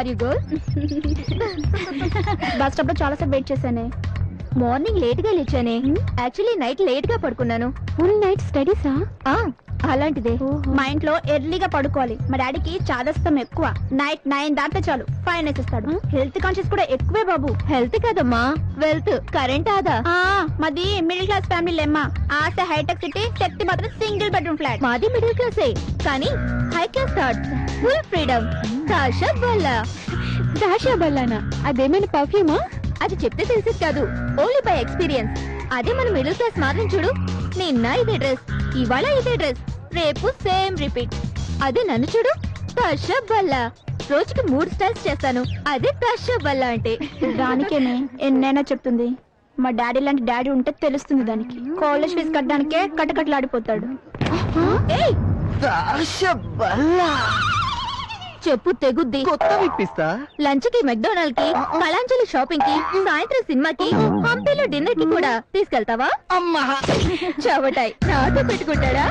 Are you good? Bus స్టాప్లో చాలా సేపు వెయిట్ చేశానే. మార్నింగ్ లేట్గా లేచానే యాక్చువల్లీ నైట్ లేట్గా పడుకున్నాను. ఫుల్ నైట్ స్టడీసా అలాంటిదే. మా ఇంట్లో ఎర్లీగా పడుకోవాలి. మా డాడీకి చాదస్తం ఎక్కువ. నైట్ నైన్ దాటితే చాలు. ఫైన్ వేసేస్తాడు హెల్త్ కాన్షియస్ కూడా ఎక్కువే బాబు. హెల్త్ కదమ్మా. వెల్త్. కరెంట్ ఆదా? మాది మిడిల్ క్లాస్ ఫ్యామిలీ లేమ్మా. ఆశ హైటెక్ సిటీ శక్తి మాత్రం సింగిల్ ఫ్లాట్ మాది మిడిల్ క్లాసే కానీ high class thoughts full freedom దాషా బల్లా దాషా బల్లానా అదేమైనా పర్ఫ్యూమా అది చెప్తే తెలిసేది కాదు. ఓన్లీ బై ఎక్స్పీరియన్స్ అదే మన మిడిల్ క్లాస్ మారిన చూడు. నిన్న ఇదే డ్రెస్ ఇవాళ ఇదే డ్రెస్ రేపు సేమ్ రిపీట్ అదే నన్ను చూడు. దాషా బల్లా రోజుకి మూడు స్టైల్స్ చేస్తాను. అదే దాషా బల్లా అంటే. దానికేనే ఎన్నైనా చెప్తుంది. మా డాడీ లాంటి డాడీ ఉంటే తెలుస్తుంది దానికి. కాలేజ్ ఫీజు కట్టడానికే కట్టకట్లాడిపోతాడు చెప్పు తెగుద్ది. కొత్త విప్పిస్తా? లంచ్కి మెక్డొనాల్డ్కి కళాంజలి షాపింగ్కి సాయంత్రం సినిమాకి హంపీలో డిన్నర్కి కూడా తీసుకెళ్తావా? అమ్మా! చవటాయ్ నాతో పెట్టుకుంటాడా?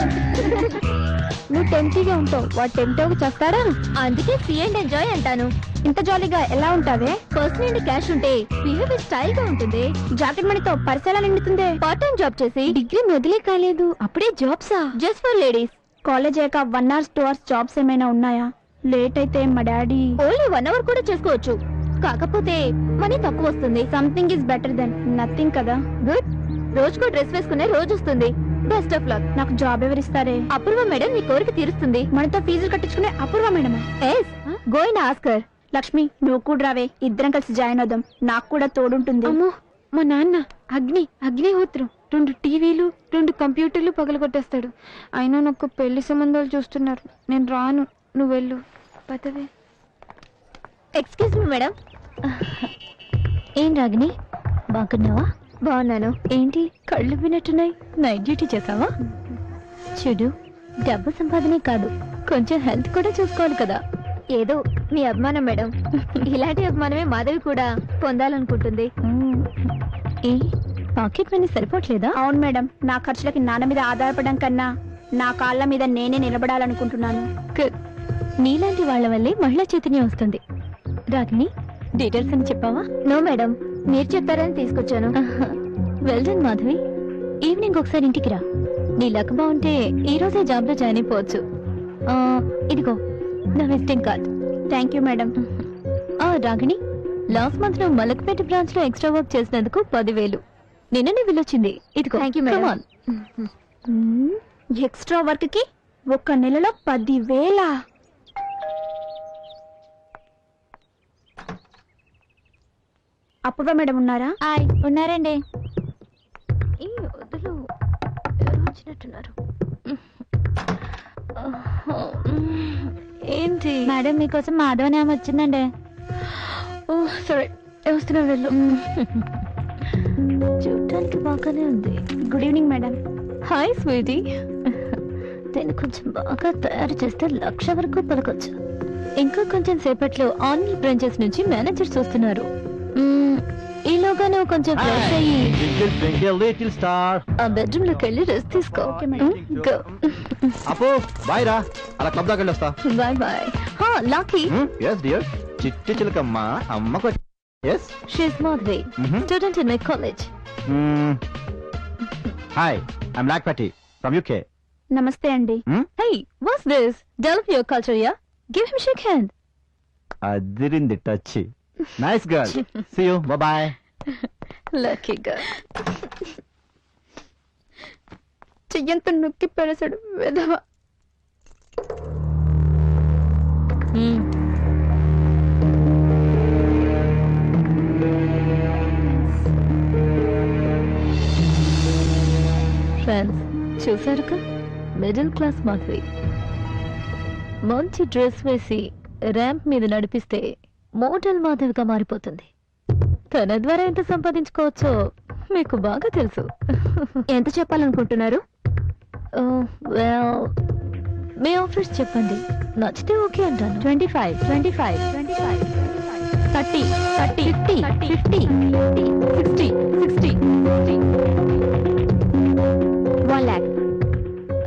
నువ్వు టెంటీగా ఉంటావు. వాడు టెంట్ చేస్తాడా? అందుకే సీ అండ్ ఎంజాయ్ అంటాను. ఇంత జాలీగా ఎలా ఉంటావే? పర్స్ నుండి క్యాష్ ఉంటే బిహేవియర్ స్టైల్గా ఉంటుంది. జాకెట్ మనీతో పరిసరాలు నిండుతుంది. పార్ట్ టైం జాబ్ చేసి డిగ్రీ మొదలే కాలేదు. అప్పుడే జాబ్సా జస్ట్ ఫర్ లేడీస్ కాలేజ్ అయ్యాక one hours two hours jobs ఏమైనా ఉన్నాయా? లేట్ అయితే మా డాడీ ఓన్లీ వన్ అవర్ కూడా చేసుకోవచ్చు. కాకపోతే మనీ తక్కువ వస్తుంది. Something is better than nothing కదా? గుడ్ రోజుకో డ్రెస్ వేసుకునే రోజు వస్తుంది. Best of luck. నాకు జాబ్ ఎవరిస్తారే? అపూర్వ మేడం నీ కోరిక తీరుస్తుంది. మనతో ఫీజులు కట్టించుకునే అపూర్వ మేడం. ఎస్ గోయిన్ ఆస్కర్ లక్ష్మి నువ్వు కూడా రావే. ఇద్దరం కలిసి జాయిన్ అవుదాం. నాకు కూడా తోడుంటుంది. అమ్మో మా నాన్న అగ్ని అగ్నిహోత్రం. రెండు టీవీలు రెండు కంప్యూటర్లు పగలగొట్టేస్తాడు. అయినా నాకు పెళ్ళి సంబంధాలు చూస్తున్నారు. నేను రాను. నువ్వు వెళ్ళు. పదవే. ఎక్స్క్యూజ్ మీ మేడం ఏం రాగిని బాగున్నావా? బాగున్నాను. ఏంటి? కళ్ళు వినట్టున్నాయి. నైట్ డ్యూటీ చేసావా? చూడు డబ్బు సంపాదనే కాదు కొంచెం హెల్త్ కూడా చూసుకోవాలి కదా. ఏదో మీ అభిమానం మేడం. ఇలాంటి అభిమానమే మాధవి కూడా పొందాలనుకుంటుంది. ఏ పాకెట్ మనీ సరిపోవట్లేదా? అవును మేడం. నా ఖర్చులకి నాన్న మీద ఆధారపడడం కన్నా నా కాళ్ళ మీద నేనే నిలబడాలనుకుంటున్నాను. నీలాంటి వాళ్ళ వల్లే మహిళా చైతన్యం వస్తుంది. రాగిని డీటెయిల్స్ అని చెప్పావా? No madam. మీరు చెప్పారని తీసుకొచ్చాను. Well done Madhavi. ఈవినింగ్ ఒకసారి ఇంటికి రా. నీ లక్ బాగుంటే ఈ రోజే జాబ్లో జాయిన్ అయిపోవచ్చు. ఇదిగో నా visiting card thank you madam Ragini last మంత్లో మలక్పేట బ్రాంచ్లో ఎక్స్ట్రా వర్క్ చేసినందుకు పదివేలు. నిన్ననే వెళ్ళొచ్చింది ఇదిగో madam. Come on. ఎక్స్ట్రా వర్క్కి ఒక్క నెలలో పదివేల? అపూర్వ మేడం ఉన్నారా? హాయ్. ఉన్నారండి. ఈ వదులు ఎవరో వచ్చినట్టున్నారు. ఏంటి? మేడం మీకోసం మాధవని ఆమె వచ్చిందండి. ఓ సరే. వస్తున్నా వెళ్ళు. చూడటానికి బాగానే ఉంది. Good evening madam. Hi sweetie. దీన్ని కొంచెం బాగా తయారు చేస్తే లక్ష వరకు పలకొచ్చు. ఇంకా కొంచెం సేపట్లో ఆన్లీ బ్రాంచెస్ నుంచి మేనేజర్స్ వస్తున్నారు. నువ్వు కొంచెం ఫ్రెష్ అయ్యి. Twinkle, twinkle, little star. ఆ బెడ్రూమ్లోకి వెళ్ళి రెస్ట్ తీసుకో. Okay, madam. అప్పు బాయ్ రా. అలా క్లబ్ దాకా వెళ్ళొస్తా. బాయ్ బాయ్ హా లాకీ ఎస్ డియర్ చిట్టి చిలకమ్మ అమ్మ yes she's Madhavi Mhm. Student in my college hi I'm lock పట్టి ఫ్రమ్ యూకే నమస్తే అండి hi what's this develop your culture yeah give him shake hand Adirindi touch nice girl see you bye lucky girl చెయ్యంత నొక్కి పెరసాడు విధవ. Friends చూసారుగా? Middle class Madhavi. మంచి dress వేసి ramp మీద నడిపిస్తే మోడల్ మాధవిగా మారిపోతుంది. తన ద్వారా ఎంత సంపాదించుకోవచ్చో మీకు బాగా తెలుసు. ఎంత చెప్పాలనుకుంటున్నారు? మీ ఆఫర్స్ చెప్పండి. నచ్చితే ఓకే అంటాను. Twenty five twenty five twenty five. Thirty thirty fifty fifty. Sixty sixty one lakh.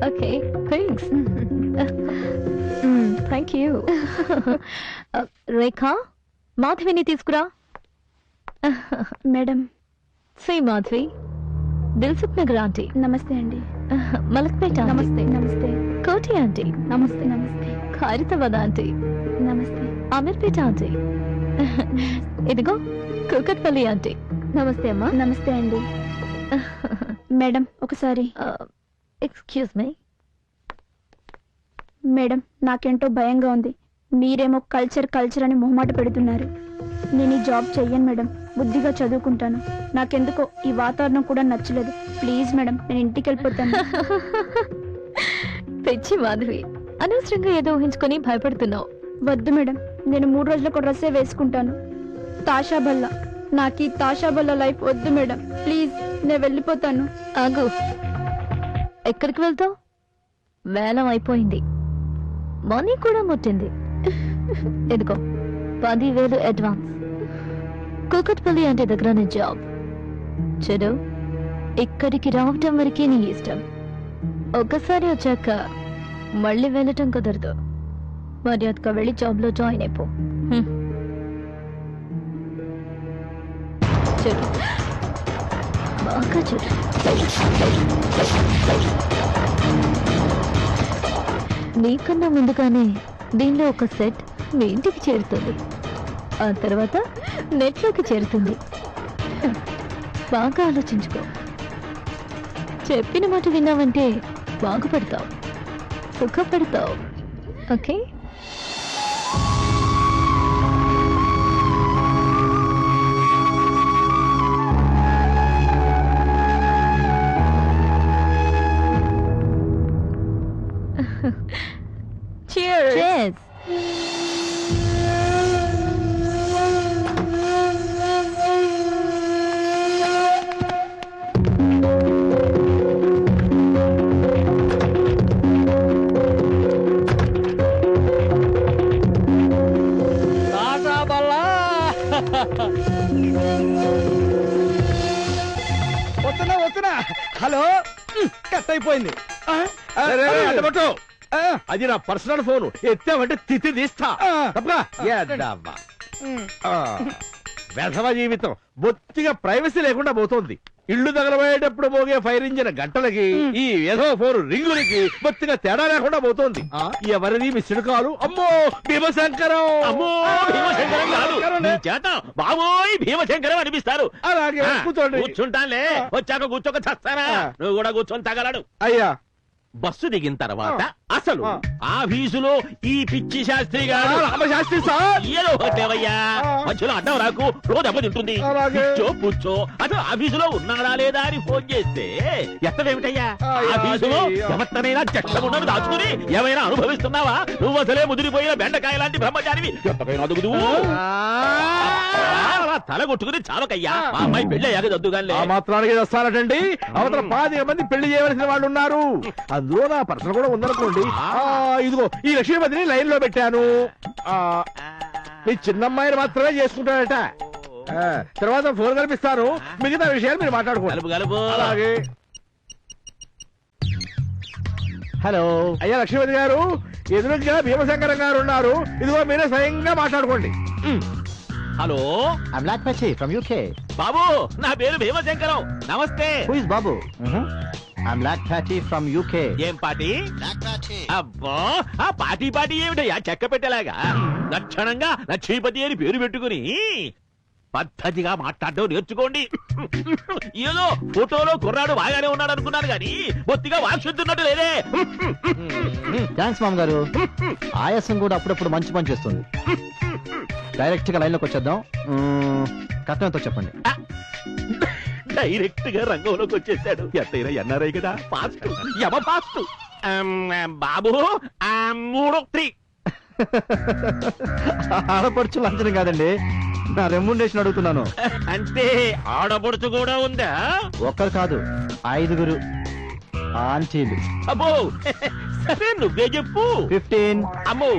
Okay thanks. Thank you. Rekha మాధవిని తీసుకురా. మేడం. శ్రీ మాధవి దిల్సుఖ్ నగర్ ఆంటీ నమస్తే అండి. మలక్పేట నమస్తే నమస్తే. కోటి ఆంటీ. నమస్తే నమస్తే. ఖైరతాబాద్ ఆంటీ. నమస్తే. అమీర్పేట ఆంటీ. ఇదిగో కుకట్పల్లి ఆంటీ. నమస్తే అమ్మా. నమస్తే అండి. మేడం ఒకసారి. Excuse me. మేడం నాకేంటో భయంగా ఉంది. మీరేమో కల్చర్ కల్చర్ అని మొహమాట పెడుతున్నారు. నేను ఈ జాబ్ చెయ్యను మేడం. బుద్ధిగా చదువుకుంటాను. నాకెందుకో ఈ వాతావరణం కూడా నచ్చలేదు. ప్లీజ్ మేడం నేను ఇంటికి వెళ్ళిపోతాను. పిచ్చి మాధవి అనవసరంగా ఏదో ఊహించుకొని భయపడుతున్నావు. వద్దు మేడం నేను మూడు రోజులకు డ్రెస్సే వేసుకుంటాను. తాషా బల్ల నాకు ఈ తాషా బల్ల లైఫ్ వద్దు మేడం. ప్లీజ్ నేను వెళ్ళిపోతాను. ఆగు. ఎక్కడికి వెళ్తావు? వేలం అయిపోయింది. మనీ కూడా ముట్టింది. ఇదిగో పదివేలు అడ్వాన్స్. కూకట్పల్లి అంటే దగ్గర నీ జాబ్. చెడు ఇక్కడికి రావటం వరకే నీ ఇష్టం. ఒక్కసారి వచ్చాక మళ్ళీ వెళ్ళటం కుదరదు. మర్యాదగా వెళ్ళి జాబ్లో జాయిన్ అయిపో. చెడు. బాగా చెడు. నీకన్నా ముందుగానే దీనిలో ఒక సెట్ మీ ఇంటికి చేరుతుంది. ఆ తర్వాత నెట్లోకి చేరుతుంది. బాగా ఆలోచించుకో. చెప్పిన మాట విన్నావంటే బాగుపడతావు. సుఖపడతావు. ఓకే? Cheers. వస్తున్నా వస్తున్నా. హలో? కట్ అయిపోయింది. అది నా పర్సనల్ ఫోన్. ఎత్తామంటే తిత్తి తీస్తా. తప్పగా. వెధవ జీవితం. బొత్తిగా ప్రైవసీ లేకుండా పోతోంది. ఇల్లు తగలబోయేటప్పుడు మోగే ఫైర్ ఇంజిన్ గంటలకి ఈ వెధవ ఫోన్ రింగులకి బొత్తిగా తేడా లేకుండా పోతోంది. ఎవరిది మిస్డ్ కాలు అమ్మో భీమశంకరం! అమ్మో భీమశంకరం కాదు. శంకరం నీ చేత బాబోయ్ భీమశంకరం అనిపిస్తారు. అలాగే కూర్చోండి. కూర్చుంటానులే. వచ్చాక కూర్చోక చస్తానా? ఆ. నువ్వు కూడా కూర్చొని తగలడు. అయ్యా. బస్సు దిగిన తర్వాత. అసలు ఆ. ఆఫీసులో ఈ పిచ్చి శాస్త్రి గారు రామశాస్త్రి సార్ ఏదో ఒకటేవయ్యా ఆ. మధ్యలో అడ్డం రాకు రో దెబ్బతింటుంది అలాగే. కూర్చో కూర్చో అసలు ఆఫీసులో ఉన్నాడా లేదా అని ఫోన్ చేస్తే ఎత్తడేమిటయ్యా ఆఫీసులో అది, ఆ. ఎవరినైనా చెట్టమున్నది దాచుకుని ఏమైనా అనుభవిస్తున్నావా నువ్వు అసలే ముదిరిపోయిన బెండకాయ లాంటి బ్రహ్మచారివి ఎంతకైనా అలా తల కొట్టుకుని చావకయ్యా మా అమ్మాయి పెళ్ళి అయ్యాక దద్దుగానే ఆ మాత్రానికి వస్తానటండి అవతల పాతిక మంది పెళ్ళి చేయవలసిన వాళ్ళు ఉన్నారు అందులో నా పర్సన్ కూడా ఉందనుకోండి. ఆ, ఇదిగో ఈ లక్ష్మీపతిని లైన్లో పెట్టాను. ఆ, మీ చిన్నమ్మాయిని మాత్రమే చేసుకుంటాడట. ఆ, తర్వాత ఫోన్ కల్పిస్తాను. మిగతా విషయాలు మీరు మాట్లాడుకోండి. కలుపు కలుపు. అలాగే. హలో. అయ్యా లక్ష్మీపతి గారు ఎదురుగా భీమశంకరం గారు ఉన్నారు. ఇదిగో మీరే స్వయంగా మాట్లాడుకోండి. హలో ఐమ్ లాక్ పచ్చి ఫ్రమ్ యూకే బాబు నా పేరు భీమశంకరం నమస్తే హూ ఇస్ బాబు ఐమ్ లాక్ ప్యాచి ఫ్రమ్ యూకే ఏం పాటి అబ్బా ఆ పాటి పాటి ఏమిటయ్యా చెక్క పెట్టేలాగా లక్షణంగా లక్ష్మీపతి అని పేరు పెట్టుకుని పద్ధతిగా మాట్లాడడం నేర్చుకోండి ఏదో ఫోటోలో కుర్రాడు బాగానే ఉన్నాడు అనుకున్నాను కానీ బొత్తిగా వాక్శుద్ధున్నట్టు లేదే థ్యాంక్స్ మామ్ గారు ఆయాసం కూడా అప్పుడప్పుడు మంచి పని చేస్తుంది డైరెక్ట్గా లైన్లోకి వచ్చేద్దాం. మ్మ్, కట్నం ఎంతో చెప్పండి. డైరెక్ట్గా రంగంలోకి వచ్చేసాడు. ఎంతైనా ఎన్ఆర్ఐ కదా. ఫాస్ట్. యమ ఫాస్ట్. బాబు ఆ, మూడు త్రీ. ఆడపడుచు లంచనం కాదండి. నా రెమ్యునరేషన్ అడుగుతున్నాను. అంటే ఆడపడుచు కూడా ఉందా? ఒక్కరు కాదు ఐదుగురు ఆంటీలు. అబ్బో. నువ్వే చెప్పు. ఫిఫ్టీన్ అమ్మో.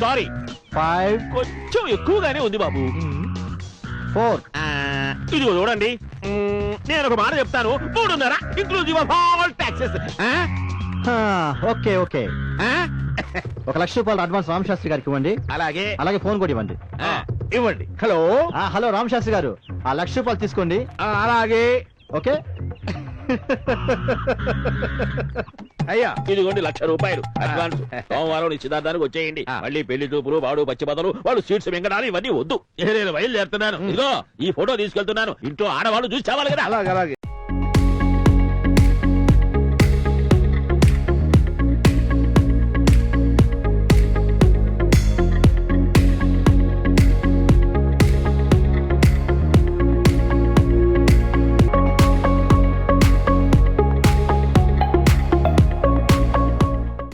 సారీ ఫైవ్ కొంచెం ఎక్కువగానే ఉంది బాబు. ఫోర్ ఆ, ఇదిగో చూడండి. నేను ఒక మాట చెప్తాను. మూడున్నర inclusive of all taxes okay okay. ఒక లక్ష రూపాయలు అడ్వాన్స్ రామశాస్త్రి గారికి ఇవ్వండి. అలాగే. అలాగే ఫోన్ కూడా ఇవ్వండి. ఇవ్వండి. హలో. హలో రామశాస్త్రి గారు. ఆ లక్ష రూపాయలు తీసుకోండి. అలాగే. ఓకే. అయ్యా. ఇదిగోండి లక్ష రూపాయలు. అడ్వాన్స్ సోమవారం నిశ్చితార్థానికి వచ్చేయండి. మళ్ళీ పెళ్ళి చూపులు వాడు పచ్చిబదలు వాళ్ళు సీట్స్ మింగడాలు ఇవన్నీ వద్దు. నేను బయలుదేరుతున్నాను. ఇదిగో ఈ ఫోటో తీసుకెళ్తున్నాను. ఇంట్లో ఆడవాళ్ళు చూసి చావాలి కదా. అలాగే అలాగే.